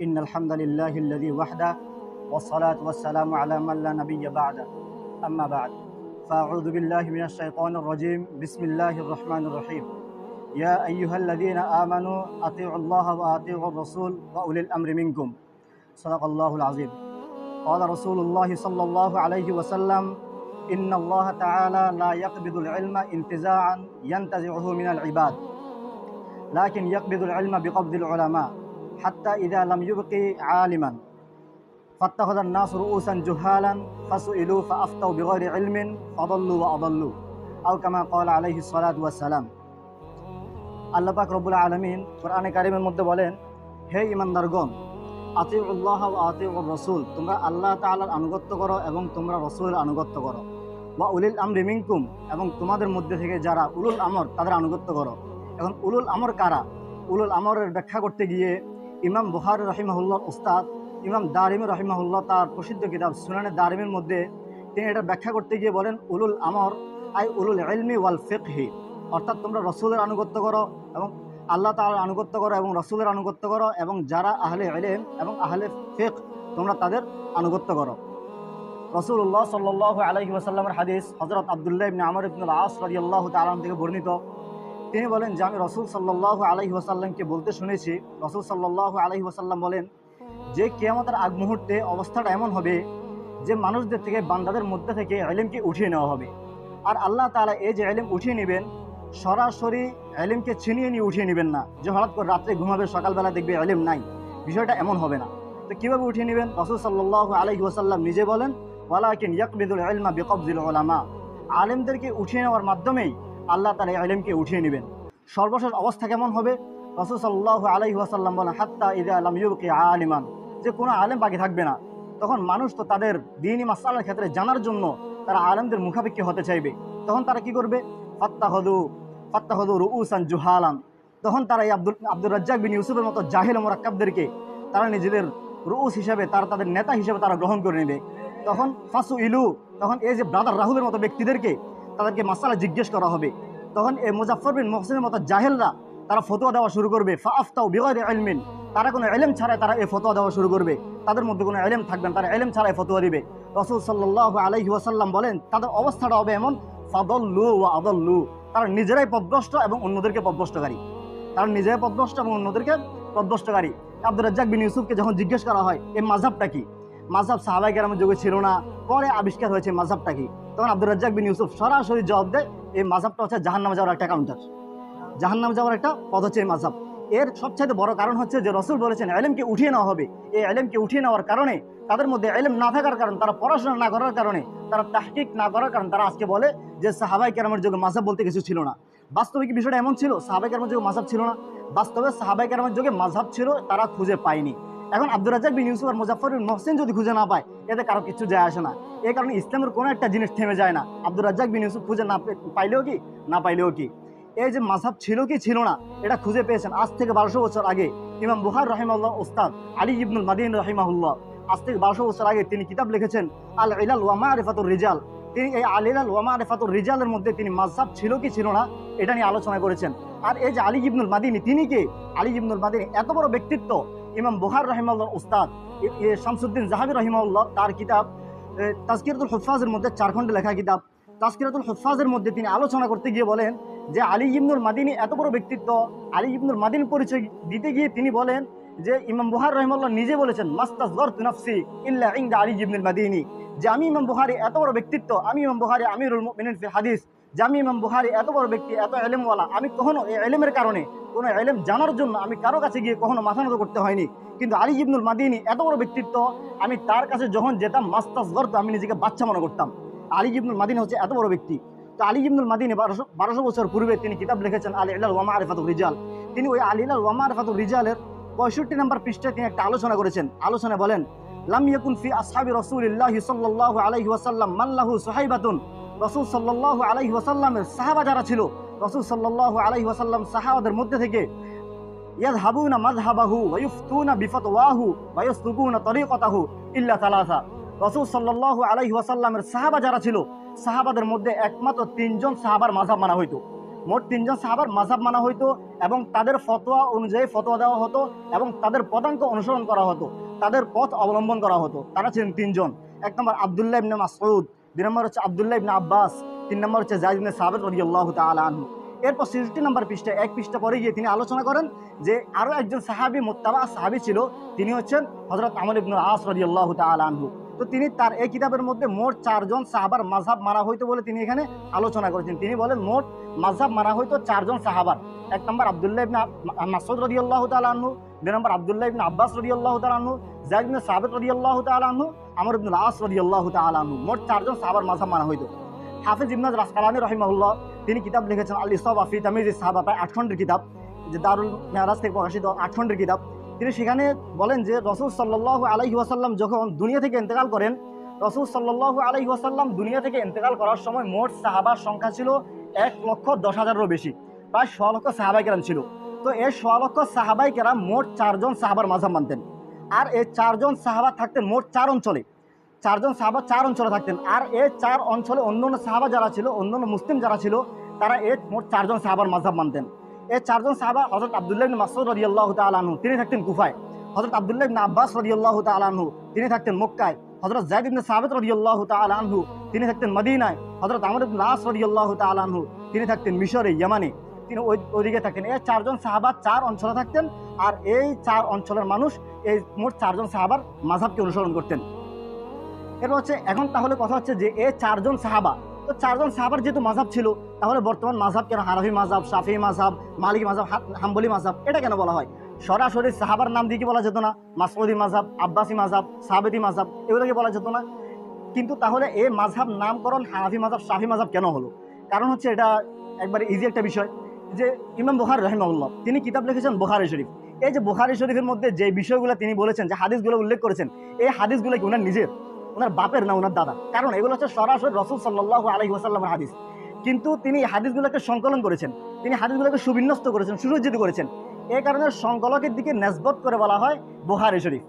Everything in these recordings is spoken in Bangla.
إن الحمد لله الذي وحده والصلاة والسلام على من لا نبي بعده. أما بعد فأعوذ بالله من الشيطان الرجيم. بسم الله الرحمن الرحيم. يا أيها الذين آمنوا أطيعوا الله وأطيعوا الرسول وأولي الأمر منكم. صدق الله العظيم. قال رسول الله صلى الله عليه وسلم إن الله تعالى لا يقبض العلم انتزاعا ينتزعه من العباد لكن يقبض العلم بقبض العلماء. হাত্তা ইদা আলাম ইউবকি আলিমান ফাত্তাহদান নাসর উসান জুহালান ফাসু ইলু ফা আফতাউ বিগরি ইলমিন ফদল্লু ওয়া আদল্লু আউ কামা কল আলাইহি সালাত ওয়া সালাম আল্লাহ পাক রব্বুল আলমিন কোরআনে কারিমের মধ্যে বলেন, হে ইমানদারগণ আতি উল্লাহ আতি ও রসুল, তোমরা আল্লাহ তালার আনুগত্য করো এবং তোমরা রসুলের আনুগত্য করো। বা উলিল আমরি মিঙ্কুম এবং তোমাদের মধ্যে থেকে যারা উলুল আমর, তাদের আনুগত্য করো। এখন উলুল আমর কারা? উলুল আমরের ব্যাখ্যা করতে গিয়ে ইমাম বুহার রহিমাহুল্লাহ উস্তাদ, ইমাম দারিম রহিমাহুল্লাহ তার প্রসিদ্ধ কিতাব সুনানে দারিমের মধ্যে তিনি এটা ব্যাখ্যা করতে গিয়ে বলেন, উলুল আমর, আই উলুল এলমি ওয়াল ফিকহি। অর্থাৎ তোমরা রসুলের আনুগত্য করো এবং আল্লাহ তাআলার আনুগত্য করো এবং রসুলের আনুগত্য করো এবং যারা আহলে এলেম এবং আহলে ফিক তোমরা তাদের আনুগত্য করো। রসুল্লাহ সাল্লাহ আলহি ওয়াসাল্লামের হাদিস হজরত আবদুল্লাহ ইবনে আমর ইবনুল আস রাদিয়াল্লাহু তাআলা থেকে বর্ণিত। তিনি বলেন যে আমি রসুল সাল্লাহ আলহি ওয়াসাল্লামকে বলতে শুনেছি, রসুল সাল্লাহ আলহি ওয়াসাল্লাম বলেন যে কেয়ামতের আগ মুহূর্তে অবস্থাটা এমন হবে যে মানুষদের থেকে, বান্দাদের মধ্যে থেকে এলিমকে উঠিয়ে নেওয়া হবে। আর আল্লাহ তাআলা এই যে এলিম উঠিয়ে নেবেন, সরাসরি এলিমকে ছিনিয়ে নিয়ে উঠিয়ে নেবেন না যে হঠাৎ করে রাত্রে ঘুমাবে, সকালবেলা দেখবে এলিম নাই। বিষয়টা এমন হবে না। তো কীভাবে উঠিয়ে নেবেন? রসুল সাল্লাহ আলহি ওয়াসাল্লাম নিজে বলেন, ওয়ালাকিন ইয়াকবিদুল ইলমা বিকবদিল উলামা আলেমদেরকে উঠিয়ে নেওয়ার মাধ্যমেই আল্লাহ তালা আলেমকে উঠিয়ে নেবেন। সর্বশেষ অবস্থা কেমন হবে? রসুল সাল্লাহ আলহি ওয়াসাল্লাম বলেন, হাত্তা ইদা আলম ইউকি আলিমান। যে কোনো আলেম বাকি থাকবে না। তখন মানুষ তো তাদের দিনই মাসালার ক্ষেত্রে জানার জন্য তারা আলেমদের মুখাপেক্ষি হতে চাইবে। তখন তারা কি করবে? ফাত্তাহদু ফাত্তাহদু রুউসান জুহালান। তখন তারা এই আব্দুল, আব্দুর রাজ্জাক বিন ইউসুফের মতো জাহিল মোরাক্কাবদেরকে তারা নিজেদের রুউস হিসাবে, তারা তাদের নেতা হিসেবে তারা গ্রহণ করে নেবে। তখন ফাসু ইলু তখন এই যে ব্রাদার রাহুলের মতো ব্যক্তিদেরকে তাদেরকে মাসালা জিজ্ঞেস করা হবে। তখন এই মুজাফর বিন মোহসিনের মতো জাহেলরা তারা ফতোয়া দেওয়া শুরু করবে। ফাফতাও বিগর এলমিন তারা কোনো এলেম ছাড়াই তারা এই ফতোয়া দেওয়া শুরু করবে। তাদের মধ্যে কোনো এলেম থাকবে না, তারা এলেম ছাড়াই ফতোয়া দিবে। রসুল সাল্লাহ আলহি ওয়াসাল্লাম বলেন, তাদের অবস্থাটা হবে এমন, ফাদল্লু ও আদল্লু। তারা নিজেরাই পদভ্রষ্ট এবং অন্যদেরকে পদভ্রষ্টকারী। তারা নিজেরাই পদভ্রষ্ট এবং অন্যদেরকে পদভ্রষ্টকারী। আব্দুর রাজ্জাক বিন ইউসুফকে যখন জিজ্ঞেস করা হয় এই মাঝাবটা কি? মাঝাব সাহাবাই কেরামের যুগে ছিল না। পরে আবিষ্কার হয়েছে মাঝাবটা কি? তখন আব্দুর রাজ্জাক বিন ইউসুফ সরাসরি জবাব দেয়, এই মাঝাবটা হচ্ছে জাহান নামে যাওয়ার একটা কাউন্টার জাহান নামে যাওয়ার একটা পদ হচ্ছে এই মাঝাব এর সবচাইতে বড় কারণ হচ্ছে যে রসুল বলেছেন, এলেমকে উঠিয়ে নেওয়া হবে। এই এলেমকে উঠিয়ে নেওয়ার কারণে তাদের মধ্যে এলেম না থাকার কারণ, তারা পড়াশোনা না করার কারণে, তারা তাহকিক না করার কারণে, তারা আজকে বলে যে সাহাবাই কেরামের যুগে মাঝাব বলতে কিছু ছিল না। বাস্তবে কি বিষয়টা এমন ছিল সাহাবাই কেরামের যুগে মাঝাব ছিল না। বাস্তবে সাহাবাই কেরামের যুগে মাঝাব ছিল, তারা খুঁজে পায়নি। এখন আব্দুর রাজাক বিন ইউসুফ আর মুজাফর মহসিন যদি খুঁজে না পায়, এতে কারও কিছু যায় আসে না। এই কারণে ইসলামের কোনো একটা জিনিস থেমে যায় না। আব্দুর রাজাক বিন ইউসুফ খুঁজে না পাইলেও কি, না পাইলেও কি? এই যে মাঝাব ছিল কি ছিল না, এটা খুঁজে পেয়েছেন আজ থেকে বারোশো বছর আগে ইমাম বুহার রহিমাল্লাহ ওস্তাদ আলী ইবনুল মাদিন রহিমাহুল্লাহ। আজ থেকে বারোশো বছর আগে তিনি কিতাব লিখেছেন, আল ইলাল ওয়ামা আরেফাতুর রিজাল। তিনি এই আল ইলাল ওয়ামা আরিফাতুর রিজালের মধ্যে তিনি মাসাব ছিল কি ছিল না, এটা নিয়ে আলোচনা করেছেন। আর এই যে আলী ইবনুল মাদিনী, তিনি কে? আলী ইবনুল মাদিনী এত বড় ব্যক্তিত্ব ইমাম বুহার রহিমাল্লাহ উস্তাদ শামসুদ্দিন জাহাবি রহিমাউল্লাহ তার কিতাব তাজকিরাতুল হুফাজের মধ্যে চার খণ্ডে লেখা কিতাব। তাজকিরাতুল হুফাজের মধ্যে তিনি আলোচনা করতে গিয়ে বলেন যে, আলী ইবনুল মাদিনী এত বড় ব্যক্তিত্ব, আলী ইবনুল মাদিন পরিচয় দিতে গিয়ে তিনি বলেন যে, ইমাম বুহার রহমাল্লাহ নিজে বলেছেন মাস্তাস গর তুনাফসি ইল্লা ইংদা আলী ইবনুল মাদিনী। যে, আমি ইমাম বুহারি এত বড় ব্যক্তিত্ব, আমি ইমাম বুহারি আমিরুল মুমিনিন ফি হাদিস আমি ইমাম বুহারি এত বড় ব্যক্তি, এত এলেমওয়ালা। আমি কখনো এই এলেমের কারণে কোনো এলেম জানার জন্য আমি কারও কাছে গিয়ে কখনো মাথা নত করতে হয়নি। কিন্তু আলী ইবনুল মাদিনী এত বড় ব্যক্তিত্ব, আমি তার কাছে যখন যেতাম, মাস্তাস গর্ত, আমি নিজেকে বাচ্চা মনে করতাম। আলী ইবনুল মাদিনী হচ্ছে এত বড় ব্যক্তি। তো আলী ইবনুল মাদিনী বারোশো বারোশো বছর পূর্বে তিনি কিতাব লিখেছেন, আলী ইলাল ওয়ামা আরিফাতুর রিজাল। তিনি ওই আলী ইলাল ওয়ামা আরিফাতুর রিজালের পঁয়ষট্টি নম্বর পৃষ্ঠায় তিনি একটা আলোচনা করেছেন। আলোচনা বলেন, লাম ইয়াকুন ফি আসহাবি রাসূলিল্লাহি সাল্লাল্লাহু আলাইহি ওয়াসাল্লাম মাল্লাহু সুহাইবাতুন রাসূল সাল্লাল্লাহু আলাইহি ওয়াসাল্লামের সাহাবা যারা ছিল, রাসূল সাল্লাল্লাহু আলাইহি ওয়াসাল্লাম সাহাবাদের মধ্যে থেকে ইয়াযহাবুনা মাযহাবাহু ওয়া ইফতুনা বিফতওয়াহু ওয়া ইয়াসলুকুনা তরিকাতাহু ইল্লা তালাসা রাসূল সাল্লাল্লাহু আলাইহি ওয়াসাল্লামের সাহাবা যারা ছিল, সাহাবাদের মধ্যে একমাত্র তিনজন সাহাবার মাযহাব মানা হইতো। মোট তিনজন সাহাবার মাযহাব মানা হইতো এবং তাদের ফতোয়া অনুযায়ী ফতোয়া দেওয়া হতো এবং তাদের পদাঙ্ক অনুসরণ করা হতো, তাদের পথ অবলম্বন করা হতো। তারা ছিলেন তিনজন। এক নম্বর আবদুল্লাহ ইবনে মাসউদ। দুই নম্বর হচ্ছে আবদুল্লাহ ইবনে আব্বাস, তিন নম্বর হচ্ছে জাহিদ ইবনে সাবেদ রাদিয়াল্লাহু তাআলা আনহু। এরপর সিক্সটি নম্বর পৃষ্ঠা এক পৃষ্ঠা পরে গিয়ে তিনি আলোচনা করেন যে আরও একজন সাহাবি, মোত্তাবা সাহাবি ছিল, তিনি হচ্ছেন হজরত আমর ইবনুল আস রাদিয়াল্লাহু তাআলা আনহু। তো তিনি তার এই কিতাবের মধ্যে মোট চারজন সাহাবার মাঝহাব মারা হইতো বলে তিনি এখানে আলোচনা করেছেন। তিনি বলেন, মোট মাঝহাব মারা হইতো চারজন সাহাবার। এক নম্বর আবদুল্লাহ ইবনা মাসুদ রাদিয়াল্লাহু আনহু দুই নম্বর আবদুল্লাহ ইবনে আব্বাস রাদিয়াল্লাহু তাআলা আনহু জায়দ ইবনে সাবিত রাদিয়াল্লাহু তাআলা আনহু, আমর ইবনুল আস রাদিয়াল্লাহু তাআলা আনহু। মোট চারজন সাহাবার মাঝহাব মারা হইতো। হাফিজ ইবনাজ রাসকালানি রহিমাহুল্লাহ, তিনি কিতাব লিখেছেন আল ইসবা ফি তামিজ সাহাবা, প্রায় আট খণ্ডের কিতাব, যে দারুল মেহরাজ থেকে প্রকাশিত আট খণ্ডের কিতাব। তিনি সেখানে বলেন যে, রসুল সাল্লাহ আলাইহি ওয়াসাল্লাম যখন দুনিয়া থেকে ইন্তেকাল করেন, রসুল সাল্লাহ আলাইহি ওয়াসাল্লাম দুনিয়া থেকে ইন্তেকাল করার সময় মোট সাহাবার সংখ্যা ছিল এক লক্ষ দশ হাজারেরও বেশি, প্রায় ছ লক্ষ সাহাবাই কেরাম ছিল। তো এই ছ লক্ষ সাহাবাই কেরাম মোট চারজন সাহাবার মাঝাব মানতেন। আর এই চারজন সাহাবা থাকতেন মোট চার অঞ্চলে। চারজন সাহাবা চার অঞ্চলে থাকতেন। আর এই চার অঞ্চলে অন্য অন্য সাহাবা যারা ছিল অন্য অন্য মুসলিম যারা ছিল, তারা এই মোট চারজন সাহাবার মাঝাব মানতেন। এই চারজন সাহাবা হজরত আবদুল্লাহ মাসউদ রাদিয়াল্লাহু তাআলা তিনি থাকতেন কুফায়। হজরত আবদুল্লাহ আব্বাস রাদিয়াল্লাহু আনহু, তিনি থাকতেন মক্কায়। হজরত জায়দ ইবনে সাবিত রাদিয়াল্লাহু তিনি থাকতেন মদিনায়। হজরত আমর ইবনে আস রাদিয়াল্লাহু তিনি থাকতেন মিশরে, ইয়ামানে। তিনি ওই ওইদিকে থাকতেন এই চারজন সাহাবা চার অঞ্চলে থাকতেন আর এই চার অঞ্চলের মানুষ এই মোট চারজন সাহাবার মাঝহাবকে অনুসরণ করতেন। এরপর হচ্ছে, এখন তাহলে কথা হচ্ছে যে এই চারজন সাহাবা, তো চারজন সাহাবার যেহেতু মাঝহাব ছিল, তাহলে বর্তমান মাঝহাব কেন? হারাফি মাঝহাব, শাফি মাঝহাব, মালিক মাঝহাব, হাত- হাম্বলি মাঝহাব, এটা কেন বলা হয়? সরাসরি সাহাবার নাম দিয়ে কি বলা যেত না? মাসউদি মাঝহাব, আব্বাসি মাঝহাব সাবেদি মাঝহাব, এগুলোকে বলা যেত না। কিন্তু তাহলে এই মাঝহাব নামকরণ হানাফি মাঝহাব, শাফি মাঝহাব কেন হলো? কারণ হচ্ছে এটা একবারে ইজি একটা বিষয়। যে ইমাম বুখার রহিমাউল্লাহ তিনি কিতাব লিখেছেন বুখারি শরীফ। এই যে বুখারি শরীফের মধ্যে যে বিষয়গুলো তিনি বলেছেন, যে হাদিসগুলো উল্লেখ করেছেন, এই হাদিসগুলো কি ওনার নিজের? ওনার বাপের না ওনার দাদা কারণ এগুলো হচ্ছে সরাসরি রসুল সাল্লাহ আলহি ওয়াসাল্লামের হাদিস। কিন্তু তিনি হাদিসগুলোকে সংকলন করেছেন, তিনি হাদিসগুলোকে সুবিন্যস্ত করেছেন, সুসজ্জিত করেছেন। এই কারণে সংকলকের দিকে নেসবত করে বলা হয় বুহারি শরীফ।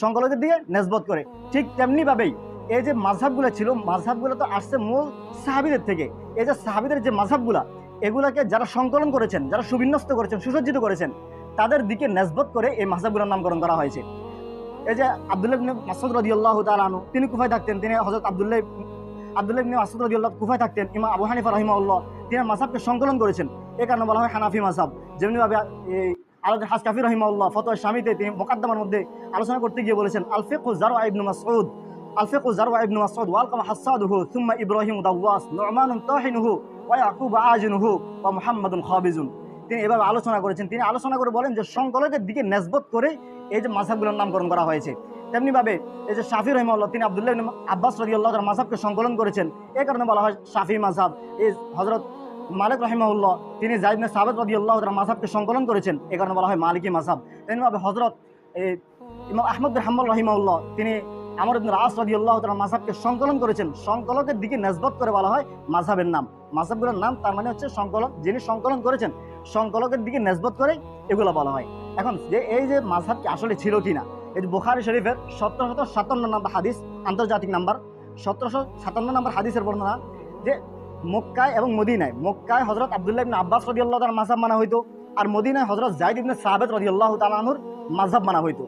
সংকলকের দিকে নেসবত করে। ঠিক তেমনিভাবেই এই যে মাঝহাবগুলো ছিল মাঝহাবগুলো তো আসছে মূল সাহাবিদের থেকে। এই যে সাহাবিদের যে মাঝহাবগুলা এগুলাকে যারা সংকলন করেছেন, যারা সুবিন্যস্ত করেছেন, সুসজ্জিত করেছেন, তাদের দিকে নেসবত করে এই মাঝহাবগুলোর নামকরণ করা হয়েছে। এই যে আব্দুল্লাহ মাসউদ রাদিয়াল্লাহু তাআলা তিনি কুফায় থাকতেন, তিনি হযরত আব্দুল্লাহ আব্দুল্লাহ ইবনে মাসউদ রাদিয়াল্লাহু কুফায় থাকতেন, ইমাম আবু হানিফা রাহিমাহুল্লাহ, তিনি মাযহাবকে সংকলন করেছেন। এই কারণে বলা হয় হানাফি মাযহাব। যেমনিভাবে এই আলাদ হাসকাফি রহিমাউল্লাহ ফতোয়া স্বামীতে তিনি মোকাদ্দমার মধ্যে আলোচনা করতে গিয়ে বলেছেন আল ফিকহু জারওয়া ইবনু মাসউদ আল ফিকহু জারওয়া ইবনু মাসউদ ওয়াল কামা হাসাদুহু, সুম্মা ইব্রাহিম দাওয়াস নু'মানুন তাহিনুহু ওয়া ইয়াকুব আজিনুহু ওয়া মুহাম্মাদুন খাবিজুন। তিনি এভাবে আলোচনা করেছেন। তিনি আলোচনা করে বলেন যে সংকলকের দিকে নেসবত করে এই যে মাঝহাবগুলোর নামকরণ করা হয়েছে। তেমনিভাবে এই যে শাফি রহিমাল্লাহ তিনি আবদুল্লাহ আব্বাস রদিয়াল্লাহ তার মাঝহাবকে সংকলন করেছেন। এই কারণে বলা হয় শাফি মাসাব এই হজরত মালিক রহিমাউল্লাহ তিনি জাইবনে সাবেদ রদিয়াল্লাহ তার মাসাবকে সংকলন করেছেন। এই কারণে বলা হয় মালিকি মাসাব তেমনিভাবে হজরত ইমাম আহমদ বিন হাম্বল রহিমাউল্লাহ তিনি আমর ইবনুল আস রাদিয়াল্লাহু তাআলা মাযহাবকে সংকলন করেছেন। সংকলকের দিকে নেসবত করে বলা হয় মাযহাবের নাম। মাযহাবগুলোর নাম তার মানে হচ্ছে সংকলন, যিনি সংকলন করেছেন, সংকলকের দিকে নেসবত করে এগুলো বলা হয়। এখন যে এই যে মাযহাব আসলে ছিল কিনা? এই যে বুখারী শরীফের সতেরোশত সাতান্ন নম্বর হাদিস, আন্তর্জাতিক নাম্বার, সতেরোশো সাতান্ন নম্বর হাদিসের বর্ণনা যে মক্কায় এবং মদিনায়, মক্কায় হজরত আবদুল্লাহ ইবনে আব্বাস রাদিয়াল্লাহু তাআলার মাযহাব মানা হইতো আর মদিনায় হজরত জাইদ ইবনে সাহাবেদ রাদিয়াল্লাহু তাআলা আনহুর মাযহাব মানা হইতো।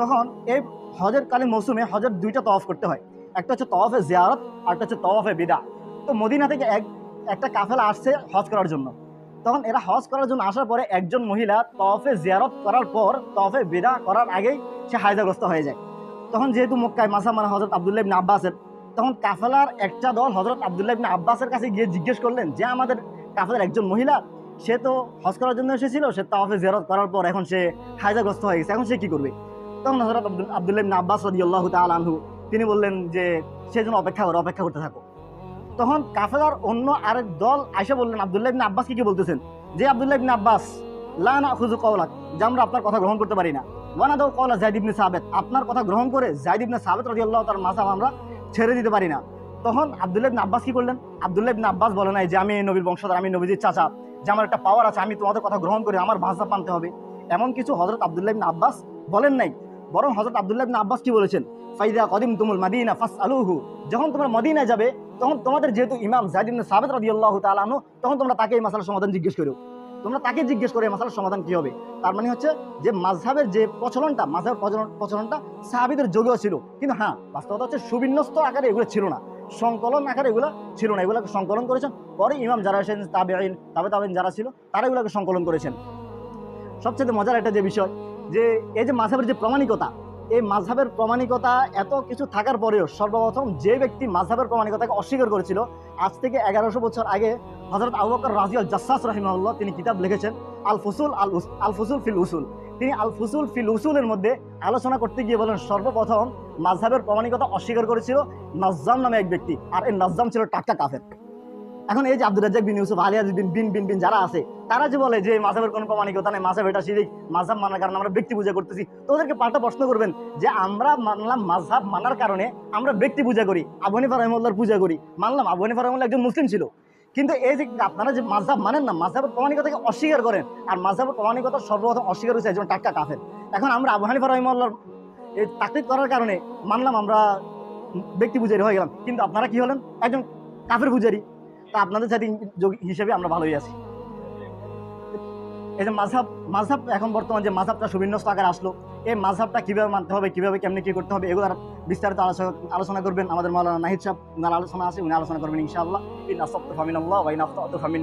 তখন এই হজের কালীন মৌসুমে হজের দুইটা তওয়াফ করতে হয়। একটা হচ্ছে তওয়াফে জিয়ারত, আর একটা হচ্ছে তওয়াফে বিদা তো মদিনা থেকে এক, একটা কাফেলা আসছে হজ করার জন্য। তখন এরা হজ করার জন্য আসার পরে একজন মহিলা তওয়াফে জিয়ারত করার পর তওয়াফে বিদা করার আগেই সে হায়দাগ্রস্ত হয়ে যায়। তখন যেহেতু মক্কায় মাসা মানে হজরত আবদুল্লাহ ইবনে আব্বাসের তখন কাফেলার একটা দল হজরত আবদুল্লাহ ইবনে আব্বাসের কাছে গিয়ে জিজ্ঞেস করলেন যে, আমাদের কাফেলার একজন মহিলা, সে তো হজ করার জন্য এসেছিল, সে তাওয়াফে জিয়ারত করার পর এখন সে হায়দাগ্রস্ত হয়ে গেছে, এখন সে কি করবে? তখন হজরত আব্দুল, আবদুল্লাহ আব্বাস রাদিয়াল্লাহু তাআলা আনহু, তিনি বললেন যে, সে যেন অপেক্ষা করে, অপেক্ষা করতে থাকো। তখন কাফেলার অন্য আরেক দল আয়সা বললেন, আবদুল্লাহ ইবনে আব্বাসকে কি বলতেছেন? যে, আবদুল্লাহ আব্বাস, লা না খুজু কওলাক, যে আমরা আপনার কথা গ্রহণ করতে পারি না। ওয়ানা দাও কওলা জাইদ ইবনে সাবেত, আপনার কথা গ্রহণ করে জাইদ ইবনে সাবেত রাদিয়াল্লাহু তাআলা মাসাব আমরা ছেড়ে দিতে পারি না। তখন আবদুল্লাহ আব্বাস কি করলেন? আবদুল্লাহ আব্বাস বলে নাই যে, আমি নবীর বংশধর, আমি নবীজির চাচা। যে আমার একটা পাওয়ার আছে, আমি তোমাদের কথা গ্রহণ করে, আমার ভাষা পানতে হবে। এমন কিছু হজরত আবদুল্লাহ আব্বাস বলেন নাই। বরং হজরত আবদুল্লাহ ইবনে আব্বাস কি বলেছেন? ফাইদা কদিম তুমুল মাদিনা ফাস আলুহু যখন তোমরা মদিনায় যাবে, তখন তোমাদের যেহেতু ইমাম জাহিদ ইবনে সাবেত রাদিয়াল্লাহু তাআলা তখন তোমরা তাকে এই মাসালার সমাধান জিজ্ঞেস করো তোমরা তাকে জিজ্ঞেস করে এই মাসালার সমাধান কি হবে। তার মানে হচ্ছে যে মাঝহাবের যে প্রচলনটা মাঝহাবের প্রচলন, প্রচলনটা সাহাবিদের যোগেও ছিল। কিন্তু হ্যাঁ বাস্তবতা হচ্ছে সুবিন্যস্ত আকারে এগুলো ছিল না। সংকলন আকারে এগুলো ছিল না। এগুলোকে সংকলন করেছেন পরে ইমাম যারা এসেছেন তাবে আইন তাবে তাবেন যারা ছিল, তারা এগুলোকে সংকলন করেছেন। সবচেয়ে মজার একটা যে বিষয় যে এই যে মাঝহাবের যে প্রমাণিকতা, এই মাঝহাবের প্রমাণিকতা এত কিছু থাকার পরেও সর্বপ্রথম যে ব্যক্তি মাঝহাবের প্রমাণিকতাকে অস্বীকার করেছিল, আজ থেকে এগারোশো বছর আগে হজরত আবু বকর রাজি আল জাসাস রহিমাল্লাহ তিনি কিতাব লিখেছেন, আল ফুসুল আল আল ফুসুল ফিল উসুল। তিনি আল ফুসুল ফিল উসুলের মধ্যে আলোচনা করতে গিয়ে বলেন, সর্বপ্রথম মাঝহাবের প্রমাণিকতা অস্বীকার করেছিল নজ্জাম নামে এক ব্যক্তি, আর এই নজ্জাম ছিল টাটকা কাফের। এখন এই যে আব্দুল রাজ্জাক বিন ইউসুফ আলিয়াজ বিন বিন বিন বিন যারা আছে, তারা যে বলে যে মাঝহাবের কোনো প্রমাণিকতা নেই মাঝহাব এটা শিরিক মাঝহাব মানার কারণে আমরা ব্যক্তি পূজা করতেছি, তো ওদেরকে পাল্টা প্রশ্ন করবেন যে আমরা মানলাম মাঝহাব মানার কারণে আমরা ব্যক্তি পূজা করি আবহানিফা রহমুল্লার পূজা করি। মানলাম আবহানিফা রহমুল্লাহ একজন মুসলিম ছিল। কিন্তু এই যে আপনারা যে মাঝহাব মানেন না মাঝহাবের প্রমাণিকতাকে অস্বীকার করেন, আর মাঝহাবের প্রমাণিকতা সর্বপ্রথম অস্বীকার হয়েছে একজন টাটকা কাফের। এখন আমরা আবহানিফা রহমুল্লার এই তাকলিদ করার কারণে মানলাম আমরা ব্যক্তি পূজারি হয়ে গেলাম। কিন্তু আপনারা কি হলেন? একজন কাফের পূজারি। আপনাদের সাথে হিসেবে আমরা ভালোই আছি। এই যে মাঝহাব মাঝহাব এখন বর্তমান যে মাঝহাবটা সুবিন্যস্ত আকারে আসলো, এই মাঝহাবটা কীভাবে মানতে হবে, কীভাবে কেমনি কী করতে হবে এগুলো বিস্তারিত আলোচনা আলোচনা করবেন আমাদের মৌলানা নাহিদ সাহেব উনার আলোচনা আছে, উনি আলোচনা করবেন ইনশাআল্লাহ। ইন আসফত ফামিন আল্লাহ ওয়াইন আফত ফামিন।